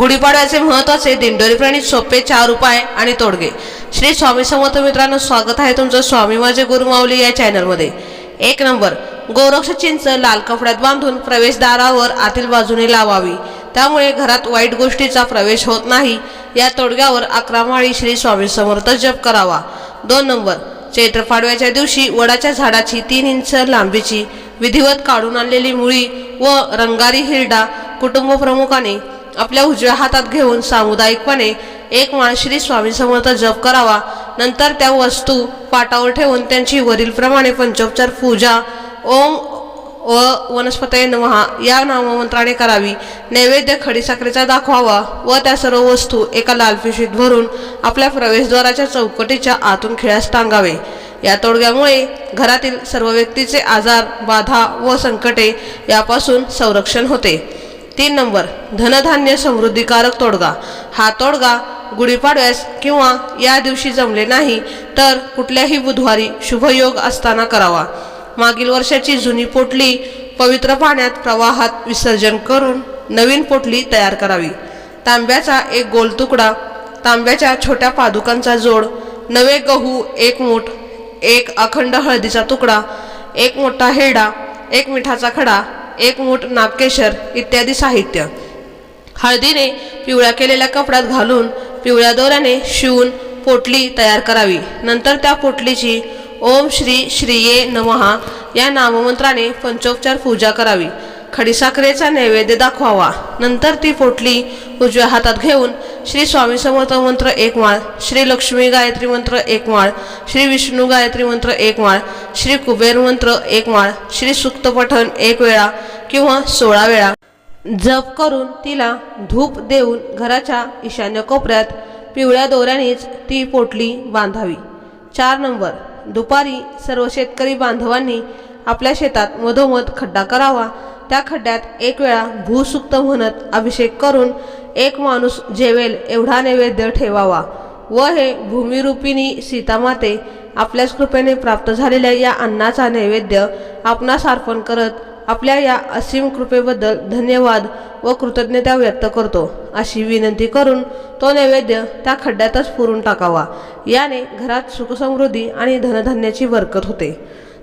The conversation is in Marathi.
गुढीपाडव्याचे महत्त्वाचे दिंडोरी प्राणी सोपे चार उपाय आणि तोडगे. श्री स्वामी समर्थ मित्रांनो स्वागत आहे तुमचं स्वामी माझे गुरुमाऊली या चॅनलमध्ये. एक नंबर गोरक्ष चिंच लाल कपड्यात बांधून प्रवेशद्वारावर आतील बाजूने लावावी. त्यामुळे घरात वाईट गोष्टीचा प्रवेश होत नाही. या तोडग्यावर अकरा माळी श्री स्वामी समर्थ जप करावा. दोन नंबर चैत्र पाडव्याच्या दिवशी वडाच्या झाडाची तीन इंच लांबीची विधिवत काढून आणलेली मुळी व रंगारी हिरडा कुटुंब प्रमुखाने आपल्या उजव्या हातात घेऊन सामुदायिकपणे एक माळश्री स्वामी समर्थ जप करावा. नंतर त्या वस्तू पाटावर ठेवून त्यांची वरीलप्रमाणे पंचोपचार पूजा ओम व वनस्पतये नमहा या नाममंत्राने करावी. नैवेद्य खडीसाखरेचा दाखवावा व त्या सर्व वस्तू एका लाल पिशवीत भरून आपल्या प्रवेशद्वाराच्या चौकटीच्या आतून खिळ्यास टांगावे. या तोडग्यामुळे घरातील सर्व व्यक्तीचे आजार बाधा व संकटे यापासून संरक्षण होते. तीन नंबर धनधान्य समृद्धीकारक तोडगा. हा तोडगा गुढीपाडव्यास किंवा या दिवशी जमले नाही तर कुठल्याही बुधवारी शुभयोग असताना करावा. मागील वर्षाची जुनी पोटली पवित्र पाण्यात प्रवाहात विसर्जन करून नवीन पोटली तयार करावी. तांब्याचा एक गोल तुकडा तांब्याच्या छोट्या पादुकांचा जोड नवे गहू एक मूठ एक अखंड हळदीचा तुकडा एक मोठा हेडा एक मिठाचा खडा एक मूठ नागकेशर इत्यादी साहित्य. हळदीने पिवळ्या केलेल्या कपड्यात घालून पिवळ्या दोऱ्याने शिवून पोटली तयार करावी. नंतर त्या पोटलीची ओम श्री श्रीये नमहा या नाममंत्राने पंचोपचार पूजा करावी. खडीसाखरेचा नैवेद्य दाखवावा. नंतर ती पोटली उजव्या हातात घेऊन श्री स्वामी समर्थ मंत्र एक माळ श्री लक्ष्मी गायत्री मंत्र एक माळ श्री विष्णू गायत्री मंत्र एक माळ श्री कुबेर मंत्र एक माळ श्री सुक्त पठण एक वेळा किंवा सोळा वेळा. जप करून तिला धूप देऊन घराच्या ईशान्य कोपऱ्यात पिवळ्या दोऱ्यानेच ती पोटली बांधावी. चार नंबर दुपारी सर्व शेतकरी बांधवांनी आपल्या शेतात मधोमध खड्डा करावा. त्या खड्ड्यात एक वेळा भूसुक्त म्हणत अभिषेक करून एक माणूस जेवेल एवढा नैवेद्य ठेवावा. व हे भूमिरूपिणी सीतामाते आपल्याच कृपेने प्राप्त झालेल्या या अन्नाचा नैवेद्य आपणास अर्पण करत आपल्या या असीम कृपेबद्दल धन्यवाद व कृतज्ञता व्यक्त करतो. अशी विनंती करून तो नैवेद्य त्या खड्ड्यातच पुरून टाकावा. याने घरात सुखसमृद्धी आणि धनधान्याची बरकत होते.